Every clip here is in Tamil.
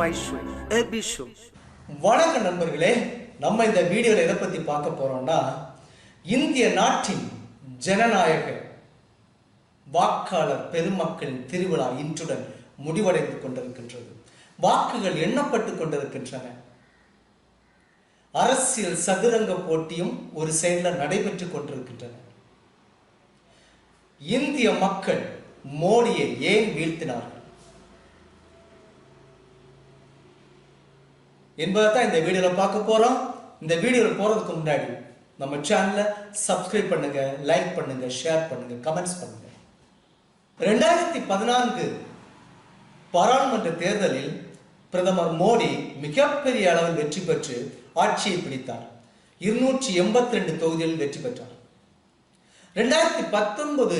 my show, AB show. வணக்கம் நண்பர்களே நம்ம இந்த வீடியோவில் எதை பற்றி பார்க்க போறோம்னா இந்திய நாட்டின் ஜனநாயக வாக்காளர் பெருமக்களின் திருவிழா இன்றுடன் முடிவடைந்து கொண்டிருக்கின்றது. வாக்குகள் எண்ணப்பட்டு கொண்டிருக்கின்றன. அரசியல் சதுரங்க போட்டியும் ஒரு சைடில் நடைபெற்றுக் கொண்டிருக்கின்றன. இந்திய மக்கள் மோடியை ஏன் வீழ்த்தினார்கள்? என்பதை தான் இந்த வீடியோவில் பார்க்க போகிறோம் இந்த வீடியோவில் போகிறதுக்கு முன்னாடி நம்ம சேனலை சப்ஸ்கிரைப் பண்ணுங்க லைக் பண்ணுங்க ஷேர் பண்ணுங்க கமெண்ட்ஸ் பண்ணுங்க. ரெண்டாயிரத்தி பதினான்கு பாராளுமன்ற தேர்தலில் பிரதமர் மோடி மிகப்பெரிய அளவில் வெற்றி பெற்று ஆட்சியை பிடித்தார். இருநூற்றி எண்பத்தி ரெண்டு தொகுதிகளில் வெற்றி பெற்றார். ரெண்டாயிரத்தி பத்தொன்பது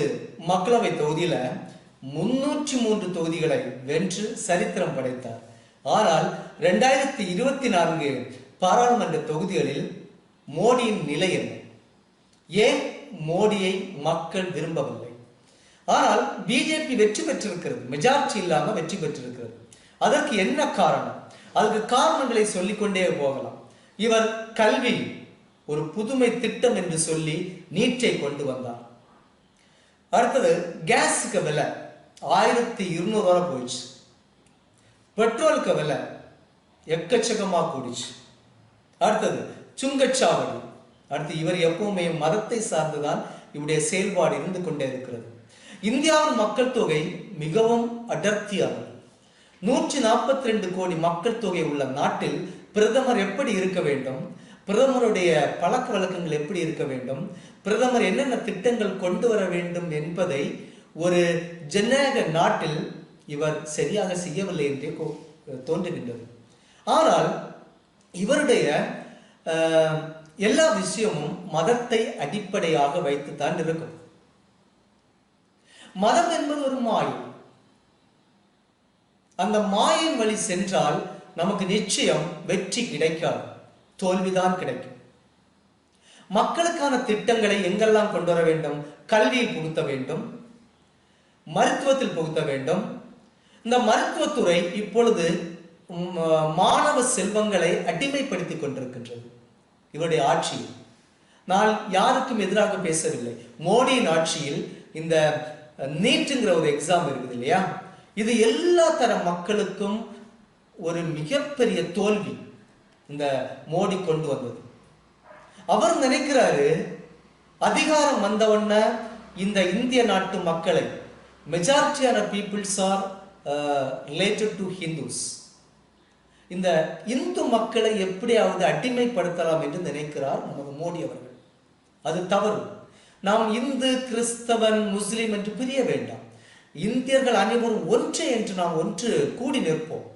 மக்களவை தொகுதியில முன்னூற்றி மூன்று தொகுதிகளை வென்று சரித்திரம் படைத்தார். ஆனால் ரெண்டாயிரத்தி இருபத்தி நான்கு பாராளுமன்ற தொகுதிகளில் மோடியின் நிலை என்ன? ஏன் மோடியை மக்கள் விரும்பவில்லை? ஆனால் பிஜேபி வெற்றி பெற்றிருக்கிறது மெஜாரிட்டி இல்லாமல் வெற்றி பெற்றிருக்கிறது. அதற்கு என்ன காரணம்? அதுக்கு காரணங்களை சொல்லிக்கொண்டே போகலாம். இவர் கல்வி ஒரு புதுமை திட்டம் என்று சொல்லி நீட்டை கொண்டு வந்தார். அடுத்தது கேஸுக்கு விலை ஆயிரத்தி இருநூறு போயிடுச்சு. பெட்ரோலுக்கு விலை எக்கச்சக்கமாக கூடிச்சு. அடுத்தது சுங்கச்சாவடி. அடுத்து இவர் எப்பவுமே மதத்தை சார்ந்துதான் இவருடைய செயல்பாடு இருந்து கொண்டே இருக்கிறது. இந்தியாவின் மக்கள் தொகை மிகவும் அடர்த்தியாகும் நூற்றி நாற்பத்தி ரெண்டு கோடி மக்கள் தொகை உள்ள நாட்டில் பிரதமர் எப்படி இருக்க வேண்டும்? பிரதமருடைய பழக்க வழக்கங்கள் எப்படி இருக்க வேண்டும்? பிரதமர் என்னென்ன திட்டங்கள் கொண்டு வர வேண்டும் என்பதை ஒரு ஜனநாயக நாட்டில் இவர் சரியாக செய்யவில்லை என்றே தோன்றுகின்றது. ஆனால் இவருடைய எல்லா விஷயமும் மதத்தை அடிப்படையாக வைத்துத்தான் இருக்கும். மதம் என்பது ஒரு மாயை. அந்த மாயின் வழி சென்றால் நமக்கு நிச்சயம் வெற்றி கிடைக்காது. தோல்விதான் கிடைக்கும். மக்களுக்கான திட்டங்களை எங்கெல்லாம் கொண்டு வர வேண்டும்? கல்வியில் புகுத்த வேண்டும். மருத்துவத்தில் புகுத்த வேண்டும். இந்த மருத்துவத்துறை இப்பொழுது மாணவ செல்வங்களை அடிமைப்படுத்திக் கொண்டிருக்கின்றது. இவருடைய ஆட்சியில். நான் யாருக்கும் எதிராக பேசவில்லை. மோடியின் ஆட்சியில் இந்த நீட்டுங்கிற ஒரு எக்ஸாம் இருக்குது இல்லையா? இது எல்லா தர மக்களுக்கும் ஒரு மிகப்பெரிய தோல்வி இந்த மோடி கொண்டு வந்தது. அவர் நினைக்கிறாரு அதிகாரம் வந்தவொன்ன இந்த இந்திய நாட்டு மக்களை மெஜாரிட்டியான peoples are related to Hindus இந்த இந்து மக்களை எப்படியாவது அடிமைப்படுத்தலாம் என்று நினைக்கிறார் நமது மோடி அவர்கள். அது தவறு. நாம் இந்து கிறிஸ்தவன் முஸ்லிம் என்று பிரிய வேண்டாம். இந்தியர்கள் அனைவரும் ஒன்று என்று நாம் ஒன்று கூடி நிற்போம்.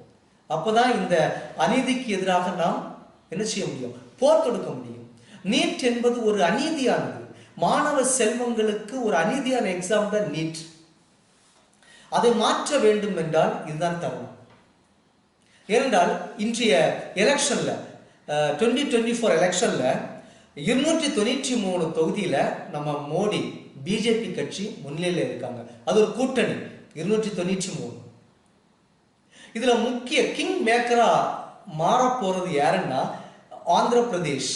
அப்போதான் இந்த அநீதிக்கு எதிராக நாம் என்ன செய்ய முடியும்? போர் தொடுக்க முடியும். நீட் என்பது ஒரு அநீதியானது. மாணவ செல்வங்களுக்கு ஒரு அநீதியான எக்ஸாம் தான் நீட். அதை மாற்ற வேண்டும் என்றால் இதுதான் தருணம் ஏனென்றால் இன்றைய எலெக்ஷன்ல டுவெண்ட்டி டுவெண்ட்டி ஃபோர் எலெக்ஷன்ல இருநூற்றி தொண்ணூற்றி மூணு தொகுதியில நம்ம மோடி பிஜேபி கட்சி முன்னிலையில் இருக்காங்க. அது ஒரு கூட்டணி இருநூற்றி தொண்ணூற்றி மூணு. இதுல முக்கிய கிங் மேக்கரா மாற போறது யாருன்னா ஆந்திர பிரதேஷ்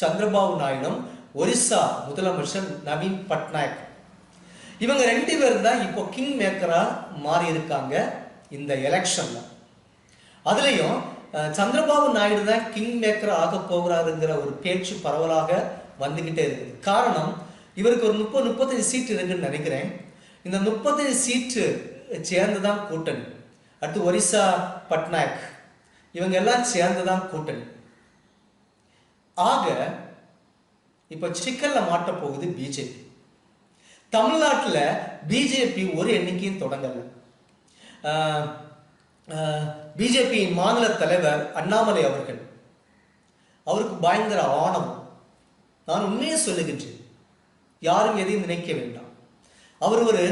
சந்திரபாபு நாயுடும் ஒரிசா முதலமைச்சர் நவீன் பட்நாயக். இவங்க ரெண்டு பேரும் தான் இப்போ கிங் மேக்கரா மாறி இருக்காங்க இந்த எலெக்ஷன்ல அதுலயும் சந்திரபாபு நாயுடு தான் கிங் மேக்கர் ஆக போகிறாருங்கிற ஒரு பேச்சு பரவலாக வந்துகிட்டே இருக்குது. காரணம் இவருக்கு ஒரு முப்பது முப்பத்தஞ்சு சீட் இருக்குன்னு நினைக்கிறேன். இந்த முப்பத்தஞ்சு சீட்டு சேர்ந்து தான் கூட்டணி. அடுத்து ஒரிசா பட்நாயக் இவங்க எல்லாம் சேர்ந்து தான் கூட்டணி. ஆக இப்போ சிக்கல்ல மாட்ட போகுது பிஜேபி தமிழ்நாட்டில் பிஜேபி ஒரு எண்ணிக்கையும் தொடங்கலை. பிஜேபியின் மாநில தலைவர் அண்ணாமலை அவர்கள். அவருக்கு பயங்கர ஆணவம். நான் உண்மையை சொல்லுகின்றேன். யாரும் எதையும் நினைக்க வேண்டாம். அவர் ஒரு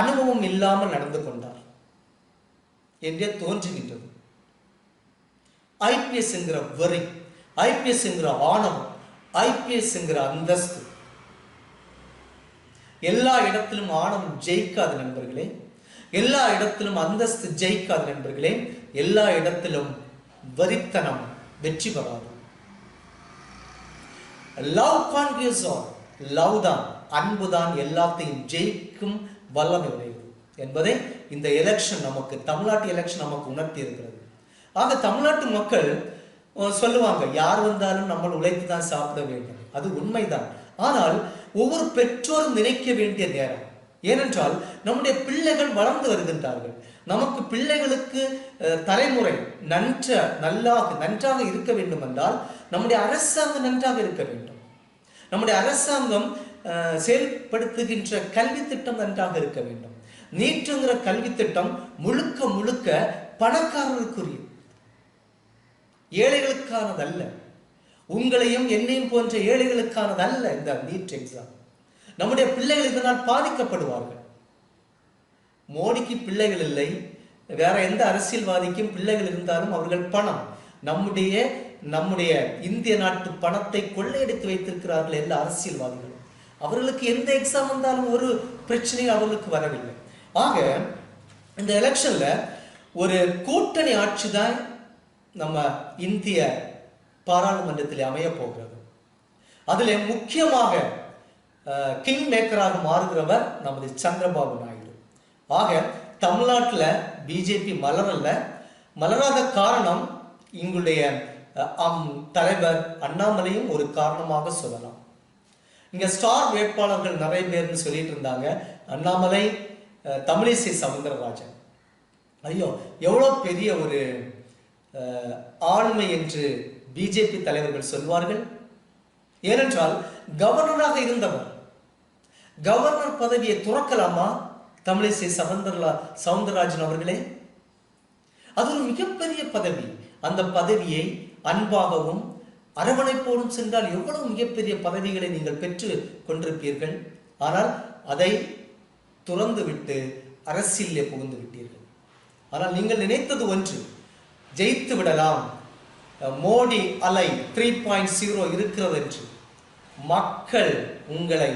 அனுபவம் இல்லாமல் நடந்து கொண்டார் என்றே தோன்றுகின்றது. ஐபிஎஸ் என்கிற வரி ஐபிஎஸ் என்கிற ஆணவம் ஐபிஎஸ் என்கிற அந்தஸ்து எல்லா இடத்திலும் ஆணவம் ஜெயிக்காது நண்பர்களே. எல்லா இடத்திலும் அந்தஸ்து ஜெயிக்காது நண்பர்களே. எல்லா இடத்திலும் வரித்தனம் வெற்றி பெறாது. லவ் கான்கியஸ் ஆல் லவ் தான் அன்பு தான் எல்லாத்தையும் ஜெயிக்கும் வல்லமை உடையது என்பதை இந்த எலெக்ஷன் நமக்கு தமிழ்நாட்டு எலெக்ஷன் நமக்கு உணர்த்தி இருக்கிறது. ஆக தமிழ்நாட்டு மக்கள் சொல்லுவாங்க யார் வந்தாலும் நம்ம உழைத்து தான் சாப்பிட வேண்டும். அது உண்மைதான். ஆனால் ஒவ்வொரு பெற்றோரும் நினைக்க வேண்டிய நேரம். ஏனென்றால் நம்முடைய பிள்ளைகள் வளர்ந்து வருகின்றார்கள். நமக்கு பிள்ளைகளுக்கு தலைமுறை நன்ற நல்லாக நன்றாக இருக்க வேண்டும் என்றால் நம்முடைய அரசாங்கம் நன்றாக இருக்க வேண்டும். நம்முடைய அரசாங்கம் அஹ், செயல்படுத்துகின்ற கல்வி திட்டம் நன்றாக இருக்க வேண்டும். நீட்டுங்கிற கல்வி திட்டம் முழுக்க முழுக்க பணக்காரர்களுக்குரிய ஏழைகளுக்கானதல்ல. உங்களையும் என்னையும் போன்ற ஏழைகளுக்கானதல்ல இந்த நீட் எக்ஸாம். நம்முடைய பிள்ளைகள் இதனால் பாதிக்கப்படுவார்கள். மோடிக்கு பிள்ளைகள் இல்லை வேற எந்த அரசியல்வாதிக்கும் பிள்ளைகள் இருந்தாலும் அவர்கள் பணம். நம்முடைய நம்முடைய இந்திய நாட்டு பணத்தை கொள்ளையடித்து வைத்திருக்கிறார்கள் எல்லா அரசியல்வாதிகளும். அவர்களுக்கு எந்த எக்ஸாம் வந்தாலும் ஒரு பிரச்சனையும் அவர்களுக்கு வரவில்லை. ஆக இந்த எலெக்ஷன்ல ஒரு கூட்டணி ஆட்சி தான் நம்ம இந்திய பாராளுமன்றத்தில் அமைய போகிறது. அதில் முக்கியமாக கிங் மேக்கராக மாறுகிறவர் நமது சந்திரபாபு நாயுடு. ஆக தமிழ்நாட்டில் பிஜேபி மலரல்ல. மலராத காரணம் எங்களுடைய அம் தலைவர் அண்ணாமலையும் ஒரு காரணமாக சொல்லலாம். இங்க ஸ்டார் வேட்பாளர்கள் நிறைய பேர்னு சொல்லிட்டு இருந்தாங்க. அண்ணாமலை தமிழிசை சவுந்தரராஜன். ஐயோ எவ்வளோ பெரிய ஒரு அஹ், ஆளுமை என்று பிஜேபி தலைவர்கள் சொல்வார்கள்? ஏனென்றால் கவர்னராக இருந்தவர். கவர்னர் பதவியை துறக்கலாமா? தமிழிசை சவுந்தரலா சவுந்தரராஜன் அவர்களே? அது ஒரு மிகப்பெரிய பதவி. அந்த பதவியை அன்பாகவும் அரவணைப்போடும் சென்றால் எவ்வளவு மிகப்பெரிய பதவிகளை நீங்கள் பெற்று கொண்டிருப்பீர்கள்? ஆனால் அதை துறந்துவிட்டு அரசியலே புகுந்து விட்டீர்கள். ஆனால் நீங்கள் நினைத்தது ஒன்று ஜெயித்து விடலாம். மோடி அலை த்ரீ பாயிண்ட் ஜீரோ இருக்கிறது என்று மக்கள் உங்களை